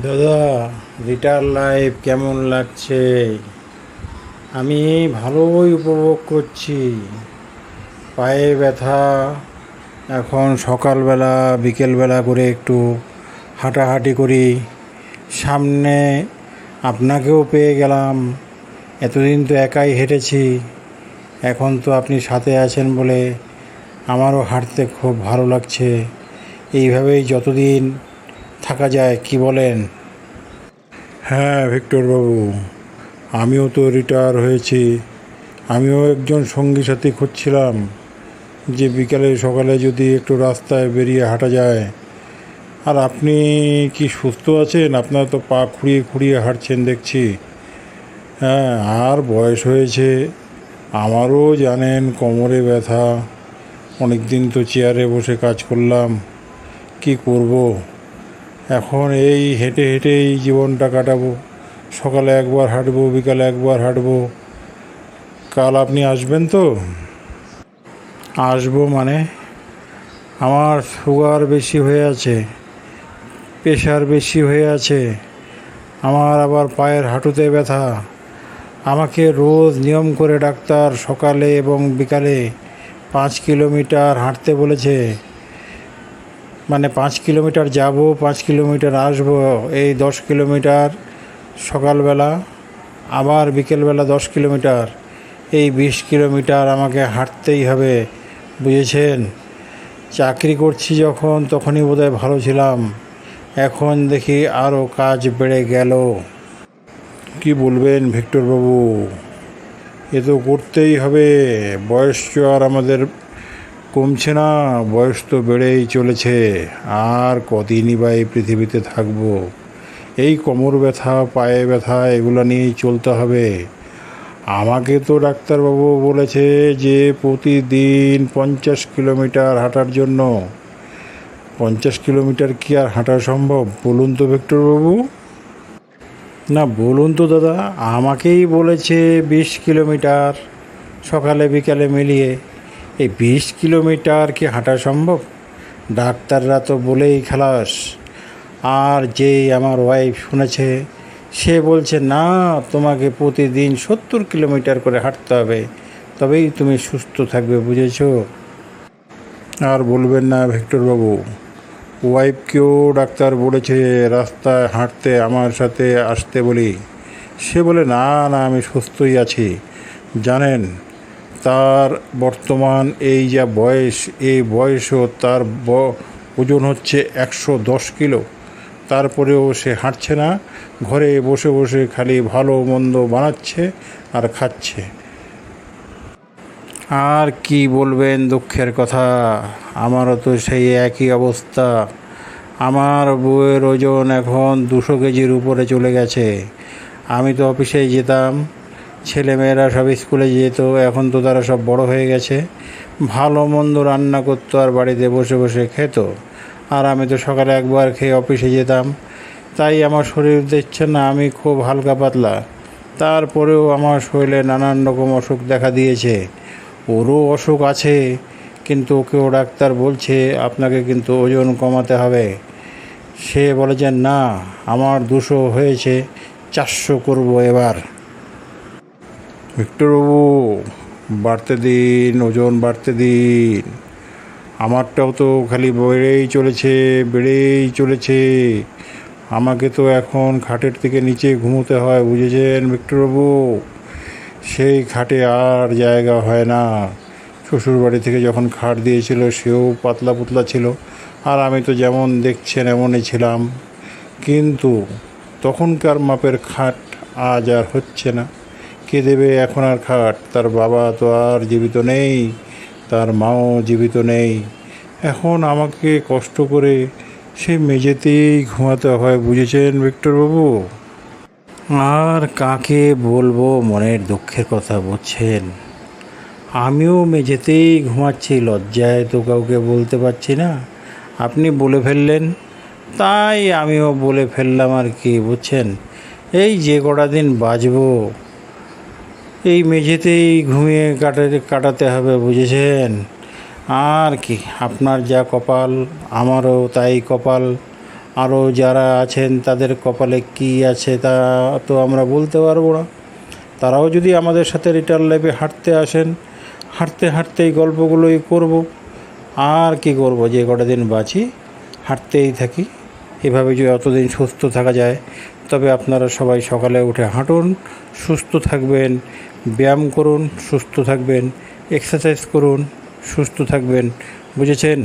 দাদা retire life কেমন লাগছে? আমি ভালোই উপভোগ করছি। পায়ে ব্যথা, এখন সকালবেলা, বিকেলবেলা করে একটু হাঁটাহাঁটি করি। সামনে আপনাকেও পেয়ে গেলাম। এতদিন তো একাই হেঁটেছি। এখন তো আপনি সাথে আছেন বলে আমারও হাঁটতে খুব ভালো লাগছে। এইভাবেই যতদিন থাকা যায়, কি বলেন? হ্যাঁ ভিক্টর বাবু আমিও তো রিটায়ার হয়েছি। আমিও একজন সঙ্গী সাথী খুঁজছিলাম যে বিকালে সকালে যদি একটু রাস্তায় বেরিয়ে হাঁটা যায়। আর আপনি কি সুস্থ আছেন? আপনার তো পা খুঁড়িয়ে খুঁড়িয়ে হাঁটছেন, দেখছি। হ্যাঁ আর বয়স হয়েছে। আমারও জানেন কোমরে ব্যথা। অনেক দিন তো চেয়ারে বসে কাজ করলাম। কি করব? এখন এই হেঁটে হেঁটেই জীবনটা কাটাবো। সকালে একবার হাঁটবো, বিকালে একবার হাঁটবো। কাল আপনি আসবেন তো? আসব মানে? আমার সুগার বেশি হয়ে আছে, প্রেশার বেশি হয়ে আছে, আমার আবার পায়ের হাঁটুতে ব্যথা। আমাকে রোজ নিয়ম করে ডাক্তার সকালে এবং বিকালে পাঁচ কিলোমিটার হাঁটতে বলেছে। মানে পাঁচ কিলোমিটার যাব, পাঁচ কিলোমিটার আসব, এই দশ কিলোমিটার সকালবেলা, আবার বিকেলবেলা দশ কিলোমিটার। এই বিশ কিলোমিটার আমাকে হাঁটতেই হবে, বুঝেছেন? চাকরি করছি যখন, তখনই বোধহয় ভালো ছিলাম। এখন দেখি আরও কাজ বেড়ে গেল। কি বলবেন ভিক্টরবাবু? এ তো করতেই হবে, বয়স আর আমাদের কমছে না, বয়স তো বেড়েই চলেছে, আর কদিনই বা এই পৃথিবীতে থাকব? এই কোমর ব্যথা, পায়ে ব্যথা, এগুলো নিয়েই চলতে হবে। আমাকে তো ডাক্তারবাবু বলেছে যে, প্রতিদিন পঞ্চাশ কিলোমিটার হাঁটার জন্য। পঞ্চাশ কিলোমিটার কি আর হাঁটা সম্ভব? বলুন তো, ভিক্টরবাবু। না, বলুন তো, দাদা, আমাকেই বলেছে বিশ কিলোমিটার সকালে বিকালে মিলিয়ে। এই বিশ কিলোমিটার কি হাঁটা সম্ভব? ডাক্তাররা তো বলেই খালাস। আর যেই আমার ওয়াইফ শুনেছে, সে বলছে, না, তোমাকে প্রতিদিন সত্তর কিলোমিটার করে হাঁটতে হবে। তবেই তুমি সুস্থ থাকবে, বুঝেছ? আর বলবেন না ভিক্টরবাবু। ওয়াইফকেও ডাক্তার বলেছে, রাস্তায় হাঁটতে আমার সাথে আসতে বলি। সে বলে, না না, আমি সুস্থই আছি। জানেন তার বর্তমান এই যা বয়স, এই বয়সও তার ওজন হচ্ছে একশো দশ কিলো। তারপরেও সে হাঁটছে না, ঘরে বসে বসে খালি ভালো মন্দ বানাচ্ছে আর খাচ্ছে। আর কি বলবেন দুঃখের কথা? আমারও তো সেই একই অবস্থা। আমার বউয়ের ওজন এখন দুশো কেজির উপরে চলে গেছে। আমি তো অফিসে যেতাম। ছেলেমেয়েরা সব স্কুলে যেত, এখন তো তারা সব বড় হয়ে গেছে। ভালো মন্দ রান্না করতো আর বাড়িতে বসে বসে খেত। আর আমি তো সকালে একবার খেয়ে অফিসে যেতাম। তাই আমার শরীর দেখছে না, আমি খুব হালকা পাতলা। তারপরেও আমার শরীরে নানান রকম অসুখ দেখা দিয়েছে। ওরও অসুখ আছে, কিন্তু ওকেও ডাক্তার বলছে আপনাকে কিন্তু ওজন কমাতে হবে। সে বলে যে, না, আমার দুশো হয়েছে, চারশো করব এবার। ভিক্টরবাবু, বাড়তে দিন, ওজন বাড়তে দিন। আমারটাও তো খালি বেড়েই চলেছে বেড়েই চলেছে। আমাকে তো এখন খাটের থেকে নিচে ঘুমোতে হয়, বুঝেছেন ভিক্টরবাবু? সেই খাটে আর জায়গা হয় না। শ্বশুর বাড়ি থেকে যখন খাট দিয়েছিল, সেও পাতলা পুতলা ছিল। আর আমি তো যেমন দেখছেন, এমনই ছিলাম। কিন্তু তখনকার মাপের খাট আজ আর হচ্ছে না। কে দেবে এখন আর খাট। তার বাবা তো আর জীবিত নেই, তার মাও জীবিত নেই। এখন আমাকে কষ্ট করে সেই মেঝেতেই ঘুমাতে হয়, বুঝেছেন ভিক্টরবাবু? আর কাকে বলব মনের দুঃখের কথা, বুঝছেন? আমিও মেঝেতেই ঘুমাচ্ছি, লজ্জায় তো কাউকে বলতে পারছি না। আপনি বলে ফেললেন, তাই আমিও বলে ফেললাম আর কি, বুঝছেন? এই যে কটা দিন বাঁচবো এই মেঝেতেই ঘুমিয়ে কাটাতে কাটাতে হবে, বুঝেছেন? আর কি, আপনার যা কপাল, আমারও তাই কপাল। আরও যারা আছেন, তাদের কপালে কী আছে তা তো আমরা বলতে পারব না। তারাও যদি আমাদের সাথে রিটার্ন লাইফে হাঁটতে আসেন, হাঁটতে হাঁটতে এই গল্পগুলোই করব। আর কি করব, যে কটা দিন বাঁচি, হাঁটতেই থাকি। এভাবে যদি অতদিন সুস্থ থাকা যায়, তবে আপনারা সবাই সকালে উঠে হাঁটুন, সুস্থ থাকবেন। ব্যায়াম করুন সুস্থ থাকবেন এক্সারসাইজ করুন সুস্থ থাকবেন। বুঝেছেন?